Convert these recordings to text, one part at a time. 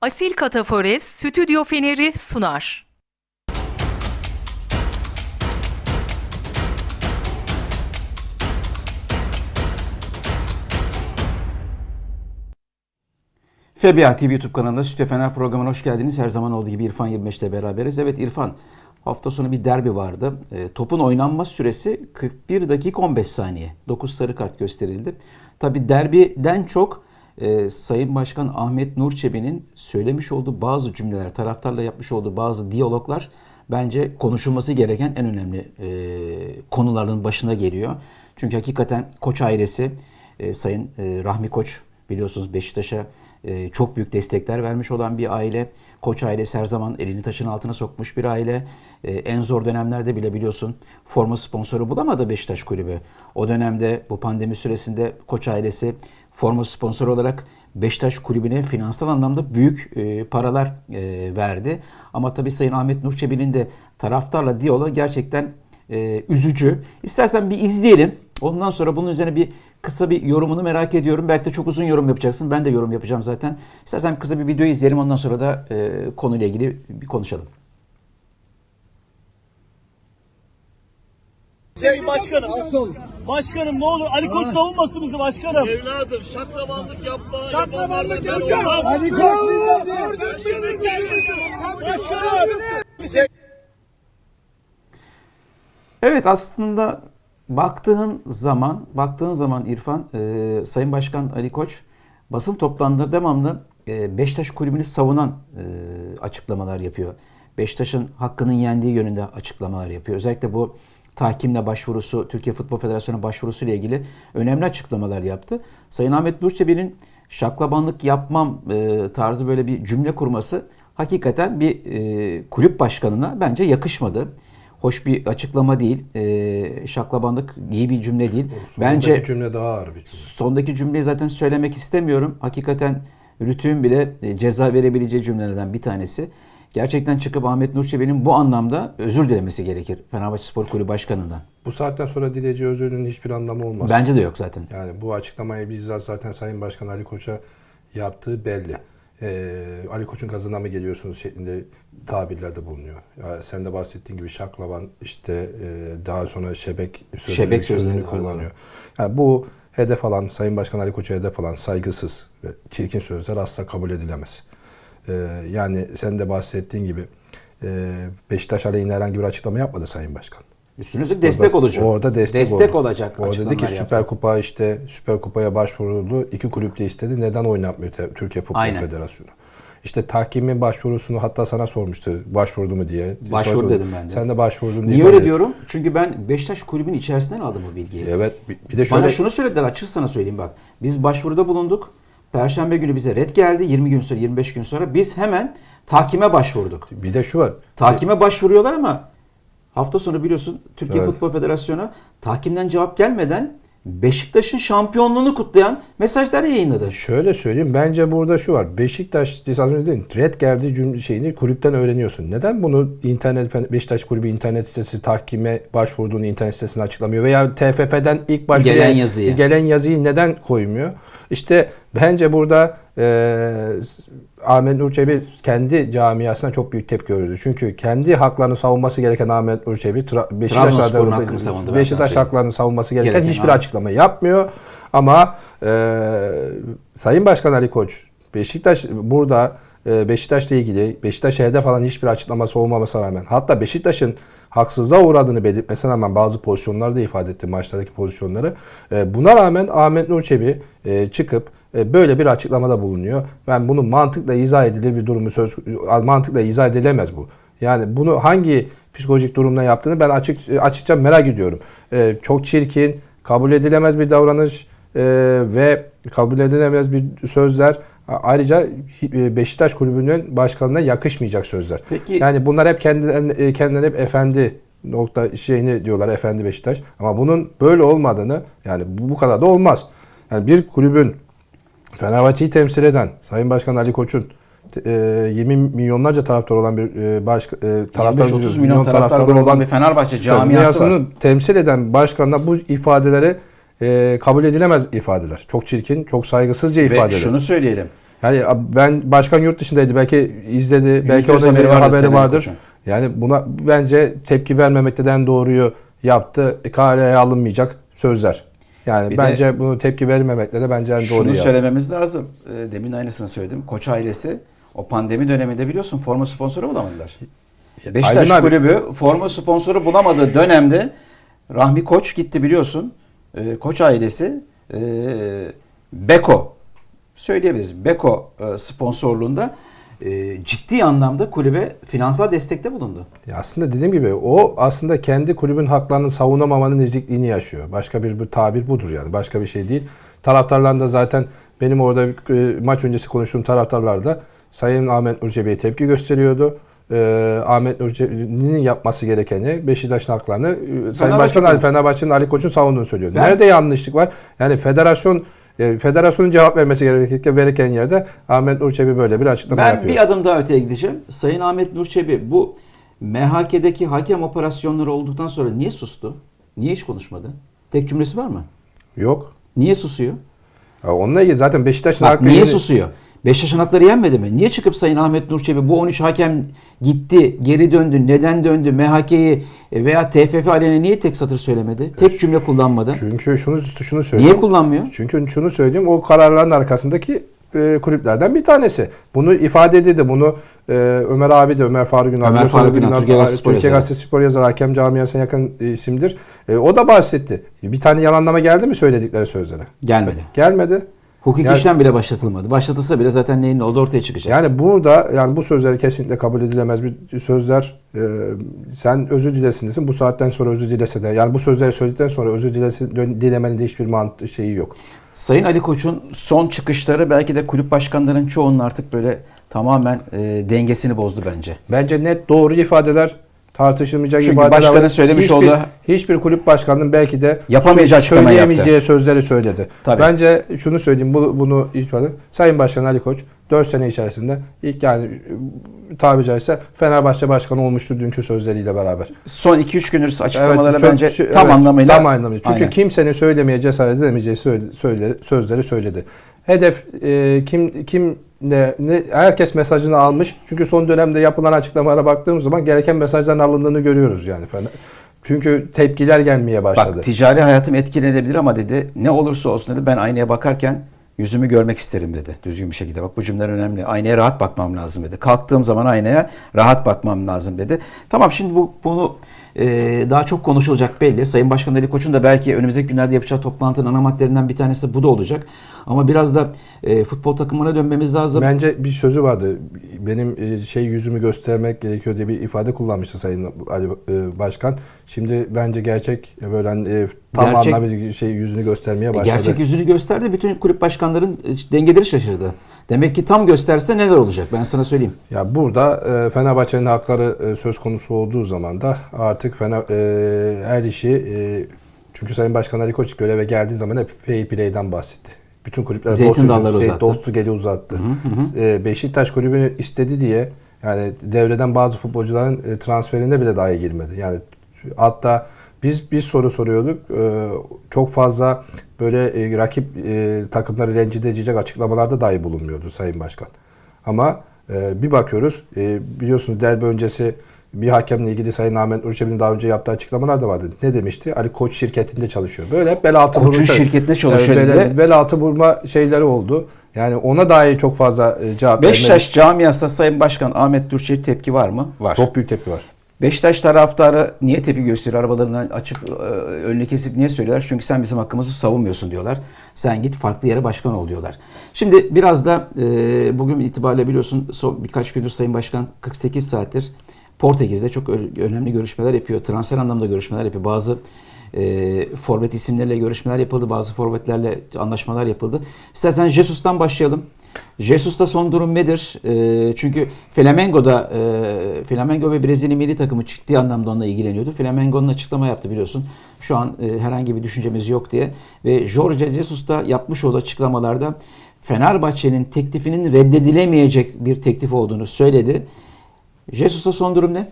Asil Katafores Stüdyo Feneri sunar. FBA TV YouTube kanalında Sütü Fener programına hoş geldiniz. Her zaman olduğu gibi İrfan 25 ile beraberiz. Evet İrfan hafta sonu bir derbi vardı. E, topun oynanma süresi 41 dakika 15 saniye. 9 sarı kart gösterildi. Tabi derbiden çok e, Sayın Başkan Ahmet Nur Çebi'nin söylemiş olduğu bazı cümleler, taraftarla yapmış olduğu bazı diyaloglar bence konuşulması gereken en önemli e, konuların başına geliyor. Çünkü hakikaten Koç ailesi, e, Sayın e, Rahmi Koç biliyorsunuz Beşiktaş'a e, çok büyük destekler vermiş olan bir aile. Koç ailesi her zaman elini taşın altına sokmuş bir aile. E, en zor dönemlerde bile biliyorsun forma sponsoru bulamadı Beşiktaş kulübü. O dönemde bu pandemi süresinde Koç ailesi forma sponsoru olarak Beşiktaş kulübüne finansal anlamda büyük e, paralar verdi. Ama tabii Sayın Ahmet Nur Çebi'nin de taraftarla diyaloğu gerçekten e, üzücü. İstersen bir izleyelim. Ondan sonra bunun üzerine bir kısa bir yorumunu merak ediyorum. Belki de çok uzun yorum yapacaksın. Ben de yorum yapacağım zaten. İstersen kısa bir video izleyelim. Ondan sonra da e, konuyla ilgili bir konuşalım. Sayın Başkanım. Başkanım ne olur Ali Koç savunmasın bizi başkanım. Evladım şaklabanlık yapma. Şaklabanlık yapanlardan yapacağım. olmaz. Ali Başkanım. Evet aslında baktığın zaman baktığın zaman İrfan e, Sayın Başkan Ali Koç basın toplantılarında devamlı e, Beşiktaş kulübünü savunan e, açıklamalar yapıyor. Beşiktaş'ın hakkının yendiği yönünde açıklamalar yapıyor. Özellikle bu tahkimle başvurusu, Türkiye Futbol Federasyonu başvurusu ile ilgili önemli açıklamalar yaptı. Sayın Ahmet Nurçebi'nin şaklabanlık yapmam e, tarzı böyle bir cümle kurması hakikaten bir e, kulüp başkanına bence yakışmadı. Hoş bir açıklama değil. E, şaklabanlık iyi bir cümle değil. Bence Bence cümle daha ağır bir cümle. sondaki cümleyi zaten söylemek istemiyorum. Hakikaten Rütü'nün bile e, ceza verebileceği cümlelerden bir tanesi. Gerçekten çıkıp Ahmet Nur Çebi'nin bu anlamda özür dilemesi gerekir Fenerbahçe Spor Kulübü Başkanı'ndan. Bu saatten sonra dileyeceği özürün hiçbir anlamı olmaz. Bence de yok zaten. Yani bu açıklamayı bizzat zaten Sayın Başkan Ali Koç'a yaptığı belli. Ee, Ali Koç'un gazına mı geliyorsunuz şeklinde tabirlerde bulunuyor. Ya sen de bahsettiğin gibi şaklaban işte e, daha sonra şebek sözleri, Şebek sözlerini kullanıyor. Yani bu hedef alan Sayın Başkan Ali Koç'a hedef alan saygısız ve çirkin sözler asla kabul edilemez. Ee, yani sen de bahsettiğin gibi e, Beşiktaş aleyhine herhangi bir açıklama yapmadı Sayın Başkan. Üstüne üstlük destek Orada- olacak. Orada destek, oldu. olacak O dedi ki açıklamalar Süper yaptı. Kupa işte Süper Kupa'ya başvuruldu. İki kulüp de istedi. Neden oynatmıyor Türkiye Futbol Aynen. Federasyonu? İşte tahkimin başvurusunu hatta sana sormuştu başvurdu mu diye. Başvur Sordu. dedim ben de. Sen de başvurdun diye. Niye öyle diyorum? Çünkü ben Beşiktaş kulübünün içerisinden aldım bu bilgiyi. Evet. Bir de şöyle Bana şunu söylediler açık sana söyleyeyim bak. Biz başvuruda bulunduk. Perşembe günü bize red geldi. 20 gün sonra 25 gün sonra biz hemen tahkime başvurduk. bir de şu var. Tahkime başvuruyorlar ama hafta sonu biliyorsun Türkiye Evet. Futbol Federasyonu tahkimden cevap gelmeden Beşiktaş'ın şampiyonluğunu kutlayan mesajlar yayınladı. Şöyle söyleyeyim. Bence burada şu var. Beşiktaş az önce dedim. Red geldiği cümle şeyini kulüpten öğreniyorsun. Neden bunu internet Beşiktaş kulübü internet sitesi tahkime başvurduğunu internet sitesine açıklamıyor veya TFF'den ilk başta Gelen yazıyı. gelen yazıyı neden koymuyor? İşte bence burada e, Ahmet Nur Çebi kendi camiasına çok büyük tepki gördü. Çünkü kendi haklarını savunması gereken Ahmet Nur Çebi Tra- Beşiktaş hakkını Beşiktaş haklarını savunması gereken, Gereken hiçbir abi. açıklama yapmıyor. Ama e, Sayın Başkan Ali Koç Beşiktaş burada e, Beşiktaş'la ilgili Beşiktaş'a hedef alan hiçbir açıklaması olmamasına rağmen hatta Beşiktaş'ın haksızlığa uğradığını belirtmesine rağmen bazı pozisyonları da ifade etti maçlardaki pozisyonları. E, buna rağmen Ahmet Nur Çebi e, çıkıp böyle bir açıklamada bulunuyor. Ben bunu mantıkla izah edilir bir durumu söz mantıkla izah edilemez bu. Yani bunu hangi psikolojik durumda yaptığını ben açık açıkça merak ediyorum. E, çok çirkin, kabul edilemez bir davranış e, ve kabul edilemez bir sözler. Ayrıca e, Beşiktaş kulübünün başkanına yakışmayacak sözler. Peki- yani bunlar hep kendilerine, kendilerine hep efendi nokta şeyini diyorlar efendi Beşiktaş. Ama bunun böyle olmadığını yani bu kadar da olmaz. Yani bir kulübün Fenerbahçe'yi temsil eden Sayın Başkan Ali Koç'un e, 20 milyonlarca taraftar olan bir e, baş e, taraftar 25-30 milyon taraftar olan bir Fenerbahçe camiası var. Temsil eden başkanla bu ifadeleri e, kabul edilemez ifadeler. Çok çirkin, çok saygısızca Ve ifadeler. şunu söyleyelim. Yani ben başkan yurt dışındaydı. Belki izledi. Belki onun haberi bir vardı haberi vardır. Koç'un. Yani buna bence tepki vermemekten doğruyu yaptı. Kaleye alınmayacak sözler. Yani Bir de- bence bunu tepki vermemekle de bence en doğru Şunu yaptı. söylememiz lazım. E, Demin aynısını söyledim. Koç ailesi o pandemi döneminde biliyorsun forma sponsoru bulamadılar. Beşiktaş Aydın abi- kulübü forma sponsoru bulamadığı dönemde Rahmi Koç gitti biliyorsun. E, Koç ailesi e, Beko söyleyebiliriz. Beko e, sponsorluğunda e, ciddi anlamda kulübe finansal destekte bulundu. Ya aslında dediğim gibi o aslında kendi kulübün haklarını savunamamanın ezikliğini yaşıyor. Başka bir, bir tabir budur yani. Başka bir şey değil. Taraftarlar da zaten benim orada e, maç öncesi konuştuğum taraftarlar da Sayın Ahmet Nurçebi'ye tepki gösteriyordu. Ee, Ahmet Nurçebi'nin yapması gerekeni Beşiktaş'ın haklarını e, Sayın Başkan Ali. Fenerbahçe'nin Ali Koç'un savunduğunu söylüyordu. Ben- Nerede yanlışlık var? Yani federasyon e, federasyonun cevap vermesi gerekirken gereken yerde Ahmet Nurçebi böyle bir açıklama ben yapıyor. Ben bir adım daha öteye gideceğim. Sayın Ahmet Nurçebi bu MHK'deki hakem operasyonları olduktan sonra niye sustu? Niye hiç konuşmadı? Tek cümlesi var mı? Yok. Niye susuyor? Ya onunla ilgili zaten Beşiktaş'ın Bak, niye susuyor? 5 yaşın hakları yenmedi mi? Niye çıkıp Sayın Ahmet Nur Çebi bu 13 hakem gitti, geri döndü, neden döndü, MHK'yi e, veya TFF aleyhine niye tek satır söylemedi? Tek cümle kullanmadı. Çünkü şunu şunu söylüyorum. Niye kullanmıyor? Çünkü şunu söyleyeyim o kararların arkasındaki e, kulüplerden bir tanesi. Bunu ifade edildi. Bunu e, Ömer abi de Ömer Faruk Ünal, Ömer Faruk Ünal, Türkiye Gazetesi Spor, Türkiye Gazetesi Spor yazarı, hakem camiasına yakın e, isimdir. E, o da bahsetti. Bir tane yalanlama geldi mi söyledikleri sözlere? Gelmedi. Gelmedi. Hukuki Yani- işlem bile başlatılmadı. Başlatılsa bile zaten neyin ne olduğu ortaya çıkacak. Yani burada yani bu sözleri kesinlikle kabul edilemez bir sözler. E, sen özür dilesin desin. Bu saatten sonra özür dilese de yani bu sözleri söyledikten sonra özür dilesi, dilemenin de hiçbir mantı şeyi yok. Sayın Ali Koç'un son çıkışları belki de kulüp başkanlarının çoğunun artık böyle tamamen e, dengesini bozdu bence. Bence net doğru ifadeler tartışılmayacak Çünkü ifadeler başkanın var. söylemiş hiçbir, olduğu- hiçbir kulüp başkanının belki de Yapamayacağı söyleyemeyeceği sözleri söyledi. Tabii. Bence şunu söyleyeyim bunu, bunu ifade. Sayın Başkan Ali Koç 4 sene içerisinde ilk yani tabiri caizse Fenerbahçe başkanı olmuştur dünkü sözleriyle beraber. Son 2-3 gündür açıklamaları çok- bence şu- tam evet, anlamıyla tam anlamıyla. Çünkü Aynen. kimsenin söylemeye cesaret edemeyeceği söyle- söyle- sözleri söyledi. Hedef e, kim kim ne, ne herkes mesajını almış. Çünkü son dönemde yapılan açıklamalara baktığımız zaman gereken mesajların alındığını görüyoruz yani. Çünkü tepkiler gelmeye başladı. Bak ticari hayatım etkilenebilir ama dedi ne olursa olsun dedi ben aynaya bakarken yüzümü görmek isterim dedi düzgün bir şekilde. Bak bu cümleler önemli. Aynaya rahat bakmam lazım dedi. Kalktığım zaman aynaya rahat bakmam lazım dedi. Tamam şimdi bu bunu e, daha çok konuşulacak belli. Sayın Başkan Ali Koç'un da belki önümüzdeki günlerde yapacağı toplantının ana maddelerinden bir tanesi bu da olacak. Ama biraz da e, futbol takımına dönmemiz lazım. Bence bir sözü vardı. Benim e, şey yüzümü göstermek gerekiyor diye bir ifade kullanmıştı Sayın Ali e, Başkan. Şimdi bence gerçek e, böyle hani, e, tam Gerçek- anlamıyla şey yüzünü göstermeye E, başladı. Gerçek yüzünü gösterdi. Bütün kulüp başkanların e, dengeleri şaşırdı. Demek ki tam gösterse neler olacak ben sana söyleyeyim. Ya burada e, Fenerbahçe'nin hakları e, söz konusu olduğu zaman da artık Fener, e, her işi e, çünkü Sayın Başkan Ali Koç göreve geldiği zaman hep fair play'den bahsetti. Bütün kulüpler Zeytin dostu, şey, uzattı. dostu geli uzattı. E, Beşiktaş kulübünü istedi diye yani devreden bazı futbolcuların e, transferinde bile dahi girmedi. Yani hatta biz bir soru soruyorduk. E, çok fazla böyle e, rakip e, takımları rencide edecek açıklamalarda dahi bulunmuyordu Sayın Başkan. Ama e, bir bakıyoruz e, biliyorsunuz derbi öncesi bir hakemle ilgili Sayın Ahmet Urçebi'nin daha önce yaptığı açıklamalar da vardı. Ne demişti? Ali Koç şirketinde çalışıyor. Böyle hep bel altı Koç'un şirketinde çalışıyor Evet, dedi. bel, altı vurma şeyleri oldu. Yani ona dahi çok fazla cevap Beşiktaş camiasında Sayın Başkan Ahmet Durçe'ye tepki var mı? Var. Çok büyük tepki var. Beşiktaş taraftarı niye tepki gösteriyor? Arabalarını açıp e, önünü kesip niye söylüyorlar? Çünkü sen bizim hakkımızı savunmuyorsun diyorlar. Sen git farklı yere başkan ol diyorlar. Şimdi biraz da e, bugün itibariyle biliyorsun son birkaç gündür Sayın Başkan 48 saattir Portekiz'de çok önemli görüşmeler yapıyor. Transfer anlamda görüşmeler yapıyor. Bazı e, forvet isimleriyle görüşmeler yapıldı. Bazı forvetlerle anlaşmalar yapıldı. İstersen Jesus'tan başlayalım. Jesus'ta son durum nedir? E, çünkü Flamengo'da e, Flamengo ve Brezilya milli takımı ciddi anlamda onunla ilgileniyordu. Flamengo'nun açıklama yaptı biliyorsun. Şu an e, herhangi bir düşüncemiz yok diye. Ve Jorge Jesus da yapmış olduğu açıklamalarda Fenerbahçe'nin teklifinin reddedilemeyecek bir teklif olduğunu söyledi. Jesus'ta son durum ne?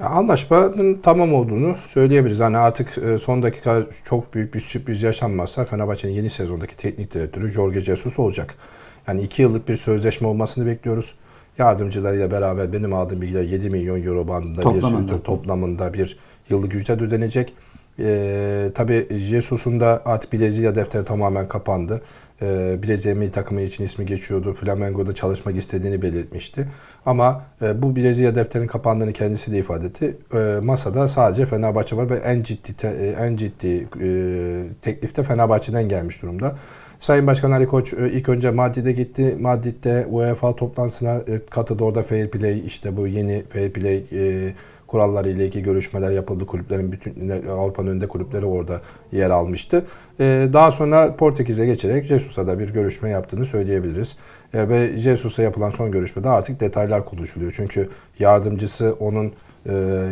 Anlaşmanın tamam olduğunu söyleyebiliriz. Hani artık e, son dakika çok büyük bir sürpriz yaşanmazsa Fenerbahçe'nin yeni sezondaki teknik direktörü Jorge Jesus olacak. Yani 2 yıllık bir sözleşme olmasını bekliyoruz. Yardımcılarıyla beraber benim aldığım bilgiler 7 milyon euro bandında Toplamında. bir toplamında bir yıllık ücret ödenecek. Ee, tabii Jesus'un da artık Brezilya defteri tamamen kapandı. Ee, Brezilya milli takımı için ismi geçiyordu. Flamengo'da çalışmak istediğini belirtmişti. Ama e, bu Brezilya defterinin kapandığını kendisi de ifade etti. E, masada sadece Fenerbahçe var ve en ciddi te- e, en ciddi e, teklif de Fenerbahçe'den gelmiş durumda. Sayın Başkan Ali Koç e, ilk önce Madrid'e gitti. Madrid'de UEFA toplantısına e, katıldı. Orada fair play işte bu yeni fair play e, kuralları ile ilgili görüşmeler yapıldı. Kulüplerin bütün Avrupa'nın önünde kulüpleri orada yer almıştı. Daha sonra Portekiz'e geçerek Jesus'la da bir görüşme yaptığını söyleyebiliriz. Ve Jesus'la yapılan son görüşmede artık detaylar konuşuluyor. Çünkü yardımcısı onun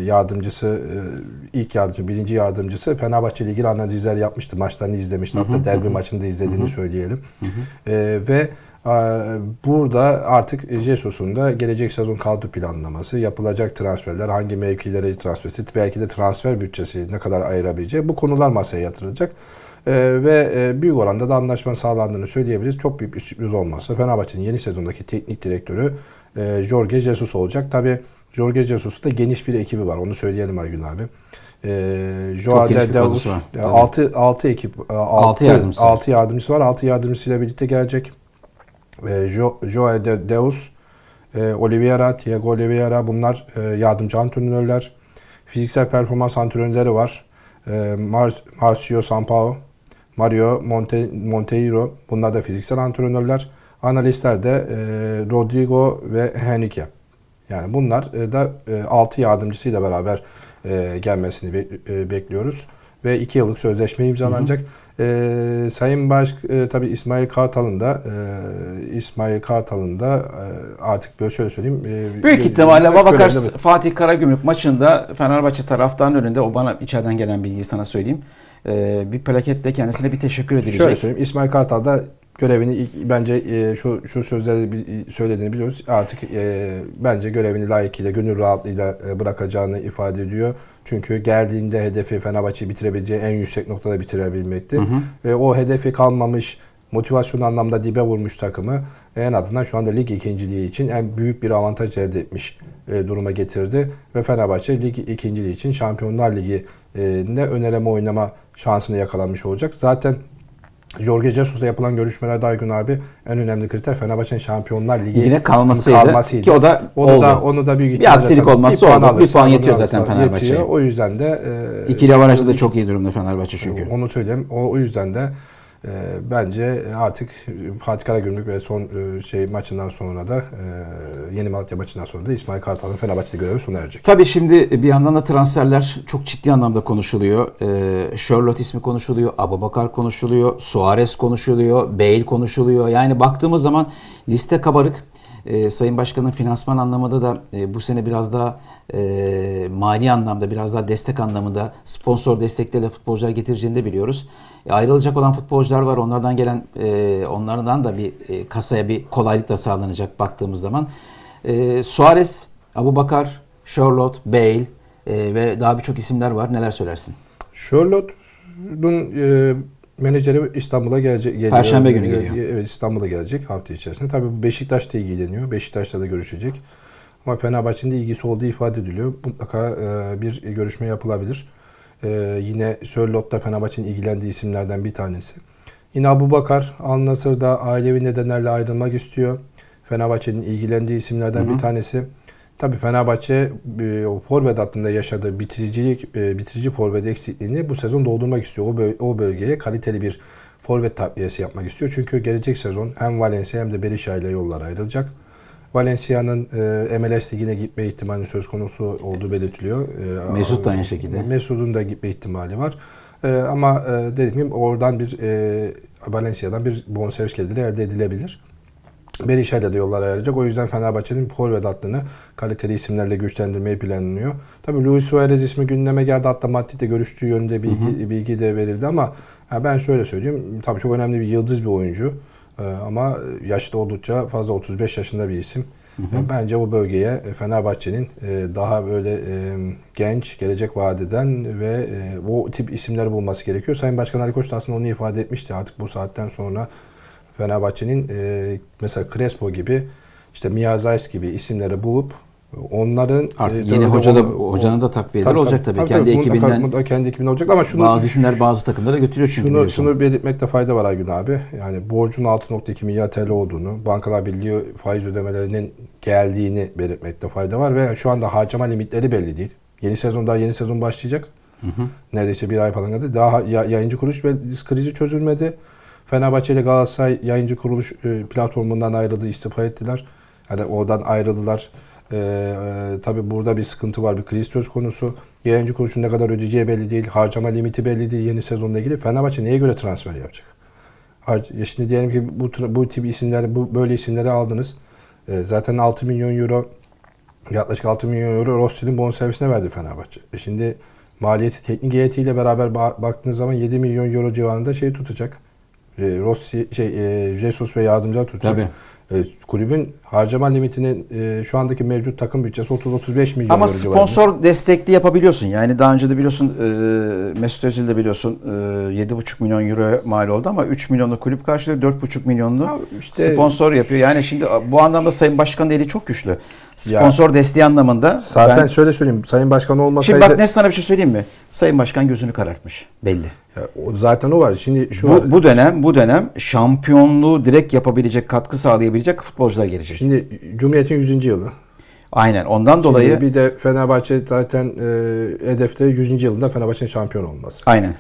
yardımcısı e, ilk yardımcı birinci yardımcısı Fenerbahçe ile ilgili analizler yapmıştı. Maçlarını izlemişti. Hatta derbi maçını da izlediğini söyleyelim. E, ve e, burada artık Jesus'un da gelecek sezon kadro planlaması, yapılacak transferler, hangi mevkilere transfer etti, belki de transfer bütçesi ne kadar ayırabileceği bu konular masaya yatırılacak. E, ve e, büyük oranda da anlaşma sağlandığını söyleyebiliriz. Çok büyük bir sürpriz olmazsa Fenerbahçe'nin yeni sezondaki teknik direktörü e, Jorge Jesus olacak. Tabii Jorge Jesus'ta geniş bir ekibi var. Onu söyleyelim Aygün abi. E, Joao var, tabii. 6 6 ekip 6 yardımcısı var. 6 yardımcısı var. 6 yardımcısıyla birlikte gelecek. E, Jo, Joao De- Deus, e, Oliveira, Thiago Oliveira bunlar e, yardımcı antrenörler. Fiziksel performans antrenörleri var. E, Mar- Marcio Sampaio, Mario Monte, Monteiro bunlar da fiziksel antrenörler. Analistler de e, Rodrigo ve Henrique. Yani bunlar e, da 6 yardımcısıyla beraber e, gelmesini be- e, bekliyoruz. Ve 2 yıllık sözleşme imzalanacak. E, Sayın Baş, e, tabii İsmail Kartal'ın da e, İsmail Kartal'ın da e, artık böyle şöyle söyleyeyim. e, Büyük ihtimalle görevde- Babakar Fatih Karagümrük maçında Fenerbahçe taraftarının önünde o bana içeriden gelen bilgiyi sana söyleyeyim. Ee, bir plaketle kendisine bir teşekkür edilecek. Şöyle söyleyeyim. İsmail Kartal da görevini ilk, bence e, şu şu sözleri söylediğini biliyoruz. Artık e, bence görevini layıkıyla, gönül rahatlığıyla e, bırakacağını ifade ediyor. Çünkü geldiğinde hedefi Fenerbahçe'yi bitirebileceği en yüksek noktada bitirebilmekti. Ve o hedefi kalmamış, motivasyon anlamda dibe vurmuş takımı en azından şu anda lig ikinciliği için en büyük bir avantaj elde etmiş e, duruma getirdi. Ve Fenerbahçe lig ikinciliği için Şampiyonlar Ligi e, ne öneleme oynama şansını yakalanmış olacak. Zaten Jorge Jesus'la yapılan görüşmelerde Aygün abi en önemli kriter Fenerbahçe'nin Şampiyonlar Ligi Ligine kalmasıydı. Ki o da onu oldu. da onu da büyük Bir aksilik olmazsa oldu. Bir puan yetiyor zaten Fenerbahçe'ye. O yüzden de e, İkili avarajda da çok iyi durumda Fenerbahçe çünkü. onu söyleyeyim. O, o yüzden de e, bence artık Fatih Karagümrük ve son e, şey maçından sonra da e, yeni Malatya maçından sonra da İsmail Kartal'ın Fenerbahçe'de görevi sona erecek. Tabii şimdi bir yandan da transferler çok ciddi anlamda konuşuluyor. Ee, Charlotte ismi konuşuluyor, Abubakar konuşuluyor, Suarez konuşuluyor, Bale konuşuluyor. Yani baktığımız zaman liste kabarık. Ee, Sayın Başkan'ın finansman anlamında da e, bu sene biraz daha e, mali anlamda, biraz daha destek anlamında sponsor destekleriyle futbolcular getireceğini de biliyoruz. E, ayrılacak olan futbolcular var. Onlardan gelen, e, onlardan da bir e, kasaya bir kolaylık da sağlanacak baktığımız zaman. E, Suarez, Abubakar, Charlotte, Bale e, ve daha birçok isimler var. Neler söylersin? Charlotte'un e, menajeri İstanbul'a gelecek. geliyor. Perşembe günü geliyor. Evet İstanbul'a gelecek hafta içerisinde. Tabii bu Beşiktaş'ta ilgileniyor. Beşiktaş'ta da görüşecek. Ama Fenerbahçe'nin de ilgisi olduğu ifade ediliyor. Mutlaka e, bir görüşme yapılabilir. E, yine Charlotte'da Fenerbahçe'nin ilgilendiği isimlerden bir tanesi. Yine Abu Bakar Al Nassr'da ailevi nedenlerle ayrılmak istiyor. Fenerbahçe'nin ilgilendiği isimlerden bir tanesi. Tabii Fenerbahçe e, forvet hattında yaşadığı bitiricilik, e, bitirici forvet eksikliğini bu sezon doldurmak istiyor. O, böl- o bölgeye kaliteli bir forvet takviyesi yapmak istiyor. Çünkü gelecek sezon hem Valencia hem de Berisha ile yollar ayrılacak. Valencia'nın e, MLS ligine gitme ihtimali söz konusu olduğu belirtiliyor. E, Mesut da aynı şekilde. Mesut'un da gitme ihtimali var. E, ama e, dediğim gibi oradan bir e, Valencia'dan bir bonservis geliri elde edilebilir. Berisha'yla da yollar ayıracak. O yüzden Fenerbahçe'nin forvet hattını kaliteli isimlerle güçlendirmeyi planlıyor. Tabii Luis Suarez ismi gündeme geldi. Hatta Madrid'de görüştüğü yönünde bilgi, bilgi de verildi ama ben şöyle söyleyeyim. Tabii çok önemli bir yıldız bir oyuncu. Ee, ama yaşı da oldukça fazla 35 yaşında bir isim. Ee, Bence bu bölgeye e, Fenerbahçe'nin e, daha böyle e, genç, gelecek vadeden ve o tip isimleri bulması gerekiyor. Sayın Başkan Ali Koç da aslında onu ifade etmişti. Artık bu saatten sonra Fenerbahçe'nin e, mesela Crespo gibi işte Miyazais gibi isimleri bulup onların Artık e, yeni tabii hoca da hocanın da takviyeleri olacak tabii. Kendi mutlaka- ekibinden mutlaka kendi ekibinden olacak ama şunu bazı isimler bazı takımlara götürüyor çünkü şunu, biliyorsun. şunu belirtmekte fayda var Aygün abi. Yani borcun 6.2 milyar TL olduğunu, Bankalar Birliği faiz ödemelerinin geldiğini belirtmekte fayda var ve şu anda harcama limitleri belli değil. Yeni sezon daha yeni sezon başlayacak. Neredeyse bir ay falan kaldı. Daha ya- yayıncı kuruluş ve krizi çözülmedi. Fenerbahçe ile Galatasaray yayıncı kuruluş e, platformundan ayrıldı, istifa ettiler. Yani oradan ayrıldılar. Ee, e, tabii burada bir sıkıntı var, bir kriz söz konusu. Yayıncı kuruluşun ne kadar ödeyeceği belli değil. Harcama limiti belli değil yeni sezonla ilgili. Fenerbahçe neye göre transfer yapacak? Har- Şimdi diyelim ki bu, bu tip isimleri, bu böyle isimleri aldınız. Ee, zaten 6 milyon euro yaklaşık 6 milyon euro Rossi'nin bonservisine verdi Fenerbahçe. E şimdi maliyeti teknik heyetiyle beraber ba- baktığınız zaman 7 milyon euro civarında şey tutacak. E, Rossi şey e, Jesus ve yardımcılar tutacak. Tabii. E, kulübün harcama limitinin e, şu andaki mevcut takım bütçesi 30-35 milyon Ama euro civarında. sponsor destekli yapabiliyorsun. Yani daha önce de biliyorsun e, Mesut Özil de biliyorsun e, 7,5 milyon euro mal oldu ama 3 milyonlu kulüp karşılıyor 4,5 milyonlu Ya işte- sponsor yapıyor. Yani şimdi bu anlamda Sayın Başkan'ın eli çok güçlü. Sponsor desteği anlamında. Zaten ben- şöyle söyleyeyim. Sayın Başkan olmasaydı Şimdi bak ne sana bir şey söyleyeyim mi? Sayın Başkan gözünü karartmış belli. Ya o, zaten o var. Şimdi şu var. Bu, bu dönem bu dönem şampiyonluğu direkt yapabilecek, katkı sağlayabilecek futbolcular gelecek. Şimdi Cumhuriyet'in 100. yılı. Aynen. Ondan dolayı Şimdi bir de Fenerbahçe zaten e, hedefte 100. yılında Fenerbahçe'nin şampiyon olması. aynen.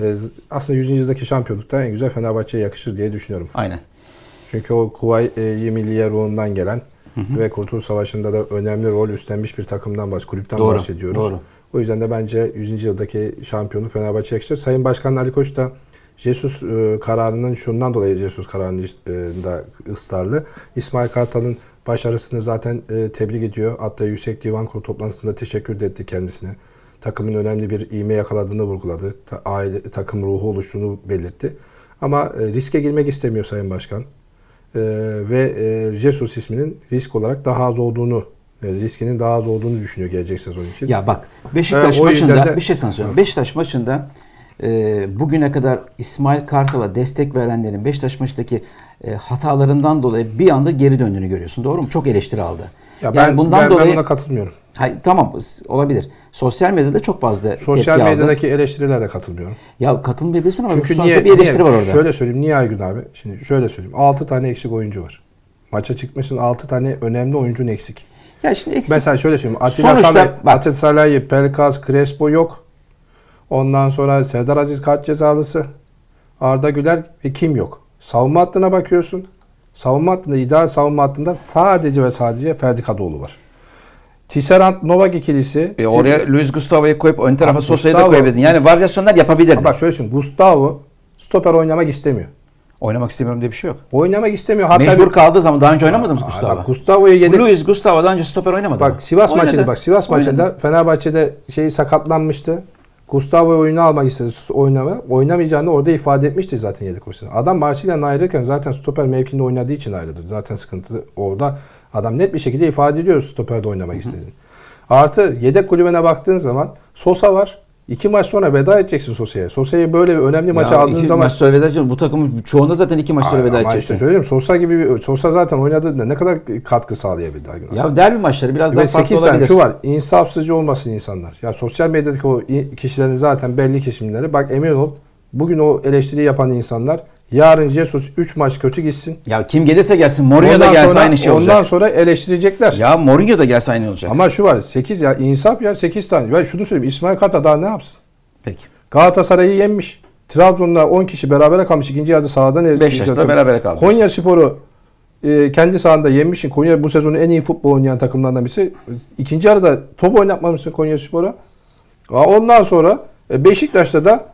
E, aslında 100. yıldaki şampiyonlukta en güzel Fenerbahçe'ye yakışır diye düşünüyorum. Aynen. Çünkü o Kuvayi e, Milliye ruhundan gelen ve Kurtuluş Savaşı'nda da önemli rol üstlenmiş bir takımdan bahs kulüpten Doğru, bahsediyoruz. doğru. O yüzden de bence 100. yıldaki şampiyonluk Fenerbahçe'ye yakışır. Sayın Başkan Ali Koç da Jesus e, kararının şundan dolayı Jesus kararının e, da ısrarlı. İsmail Kartal'ın başarısını zaten e, tebrik ediyor. Hatta Yüksek Divan Kurulu toplantısında teşekkür de etti kendisine. Takımın önemli bir ivme yakaladığını vurguladı. Ta- aile, takım ruhu oluştuğunu belirtti. Ama e, riske girmek istemiyor Sayın Başkan. E, ve e, Jesus isminin risk olarak daha az olduğunu, e, riskinin daha az olduğunu düşünüyor gelecek sezon için. Ya bak Beşiktaş Ee, maçında de- bir şey sana söyleyeyim. Beşiktaş maçında e, bugüne kadar İsmail Kartal'a destek verenlerin Beşiktaş maçındaki e, hatalarından dolayı bir anda geri döndüğünü görüyorsun. Doğru mu? Çok eleştiri aldı. Ya yani ben, bundan ben, dolayı ben buna katılmıyorum. Hayır, tamam olabilir. Sosyal medyada çok fazla Sosyal tepki aldı. medyadaki eleştirilere katılmıyorum. Ya katılmayabilirsin ama Çünkü niye, bir eleştiri niye? var orada. Şöyle söyleyeyim. Niye Aygün abi? Şimdi şöyle söyleyeyim. 6 tane eksik oyuncu var. Maça çıkmışsın 6 tane önemli oyuncun eksik. Ya şimdi eksik. Mesela şöyle söyleyeyim. Atilla Sonuçta Salay, Salay, Pelkas, Crespo yok. Ondan sonra Serdar Aziz kart cezalısı. Arda Güler ve kim yok? Savunma hattına bakıyorsun. Savunma hattında, ideal savunma hattında sadece ve sadece Ferdi Kadıoğlu var. Tisserand Novak ikilisi. E, oraya Luis Gustavo'yu koyup ön tarafa Sosa'yı da koyabilirdin. Yani varyasyonlar yapabilirdin. Bak şöyle söyleyeyim. Gustavo stoper oynamak istemiyor. Oynamak istemiyorum diye bir şey yok. Oynamak istemiyor. Hatta Mecbur bir- kaldığı zaman daha önce oynamadı mı Gustavo? Bak Gustavo'yu yedek Luis Gustavo daha önce stoper oynamadı mı? Bak Sivas Oynadı. maçında bak Sivas Oynadı. maçında Fenerbahçe'de şey sakatlanmıştı. Gustavo oyunu almak istedi oynama. Oynamayacağını orada ifade etmişti zaten yedek oyuncusuna. Adam Marsilya'dan ayrılırken zaten stoper mevkinde oynadığı için ayrıldı. Zaten sıkıntı orada. Adam net bir şekilde ifade ediyor stoperde oynamak istediğini. Artı yedek kulübüne baktığın zaman Sosa var. İki maç sonra veda edeceksin Sosa'ya. Sosa'yı böyle bir önemli maça Ya aldığın iki zaman maç sonra veda edeceksin. Bu takımın çoğunda zaten iki maç sonra veda ama işte edeceksin. söyleyeyim Sosa gibi bir, Sosa zaten oynadığında ne kadar katkı sağlayabildi? Ya derbi maçları biraz daha Ve farklı 8 olabilir. şu var. insafsızca olmasın insanlar. Ya sosyal medyadaki o kişilerin zaten belli kesimleri. Bak emin ol bugün o eleştiri yapan insanlar yarın Jesus 3 maç kötü gitsin. Ya kim gelirse gelsin. Mourinho da gelse sonra, aynı şey olacak. ondan sonra eleştirecekler. Ya Mourinho da gelse aynı olacak. Ama şu var 8 ya insaf ya 8 tane. Ben şunu söyleyeyim İsmail Kartal daha ne yapsın? Peki. Galatasaray'ı yenmiş. Trabzon'da 10 kişi berabere kalmış. İkinci yarıda sahadan ez- Beşiktaş'ta berabere kaldı. Konya Spor'u e, kendi sahanda yenmişsin. Konya bu sezonun en iyi futbol oynayan takımlarından birisi. İkinci yarıda top oynatmamışsın Konya Spor'a. Ondan sonra e, Beşiktaş'ta da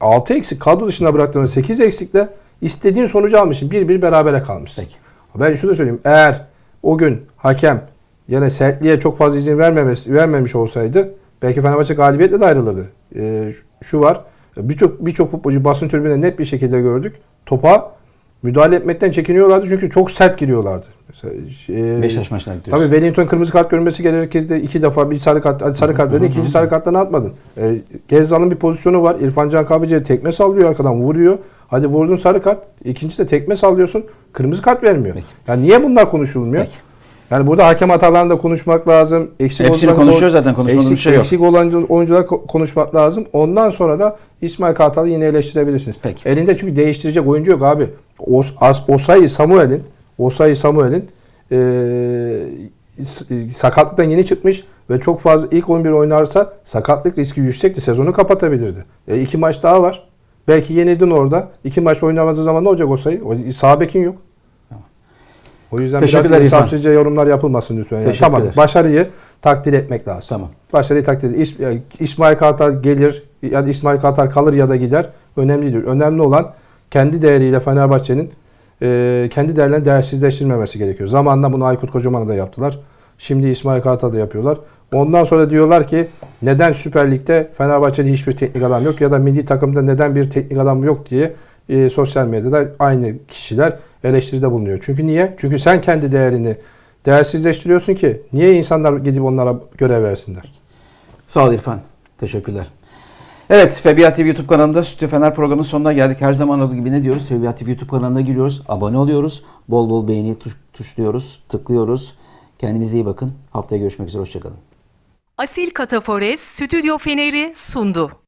6 eksik kadro dışında bıraktığın 8 eksikle istediğin sonucu almışsın. 1-1 berabere kalmışsın. Peki. Ben şunu da söyleyeyim. Eğer o gün hakem yine sertliğe çok fazla izin vermemesi, vermemiş olsaydı belki Fenerbahçe galibiyetle de ayrılırdı. Ee, şu- şu var. Birçok birçok futbolcu basın tribünde net bir şekilde gördük. Topa müdahale etmekten çekiniyorlardı çünkü çok sert giriyorlardı. Mesela şey- Beşiktaş maçına gidiyoruz. Tabii Wellington kırmızı kart görmesi gerekirdi. iki defa bir sarı kart, sarı kart verdin, ikinci sarı kartlarını atmadın. E, Gezzal'ın bir pozisyonu var. İrfan Can Kahveci'ye tekme sallıyor arkadan vuruyor. Hadi vurdun sarı kart. İkincisi de tekme sallıyorsun. Kırmızı kart vermiyor. Peki. Yani niye bunlar konuşulmuyor? Peki. Yani burada hakem hatalarını da konuşmak lazım. Eksik Hepsini konuşuyoruz zaten, konuşmadığımız eksik, bir şey yok. Eksik olan oyuncular ko- konuşmak lazım. Ondan sonra da İsmail Kartal'ı yine eleştirebilirsiniz. Peki. Elinde çünkü değiştirecek oyuncu yok abi. Os, As, Osayi Samuel'in Osayi Samuel'in s- sakatlıktan yeni çıkmış ve çok fazla ilk 11 oynarsa sakatlık riski yüksekti. Sezonu kapatabilirdi. E, iki maç daha var. Belki yenildin orada. İki maç oynamadığı zaman ne olacak Osayi? Sağ bekin yok. O yüzden Teşekkürler biraz İrfan. insafsızca yorumlar yapılmasın lütfen. Yani. Teşekkürler. Tamam başarıyı takdir etmek lazım. Tamam. Başarıyı takdir İs, İsmail Kartal gelir ya da İsmail Kartal kalır ya da gider. Önemli değil. Önemli olan kendi değeriyle Fenerbahçe'nin e, kendi değerlerini değersizleştirmemesi gerekiyor. Zamanında bunu Aykut Kocaman'a da yaptılar. Şimdi İsmail Kartal'a da yapıyorlar. Ondan sonra diyorlar ki neden Süper Lig'de Fenerbahçe'de hiçbir teknik adam yok ya da milli takımda neden bir teknik adam yok diye e, sosyal medyada aynı kişiler eleştiride bulunuyor. Çünkü niye? Çünkü sen kendi değerini değersizleştiriyorsun ki niye insanlar gidip onlara görev versinler? Sağ ol İrfan. Teşekkürler. Evet, FBA TV YouTube kanalında Stüdyo Fener programının sonuna geldik. Her zaman olduğu gibi ne diyoruz? FBA TV YouTube kanalına giriyoruz, abone oluyoruz. Bol bol beğeni tuş- tuşluyoruz, tıklıyoruz. Kendinize iyi bakın. Haftaya görüşmek üzere, hoşçakalın. Asil Katafores Stüdyo Fener'i sundu.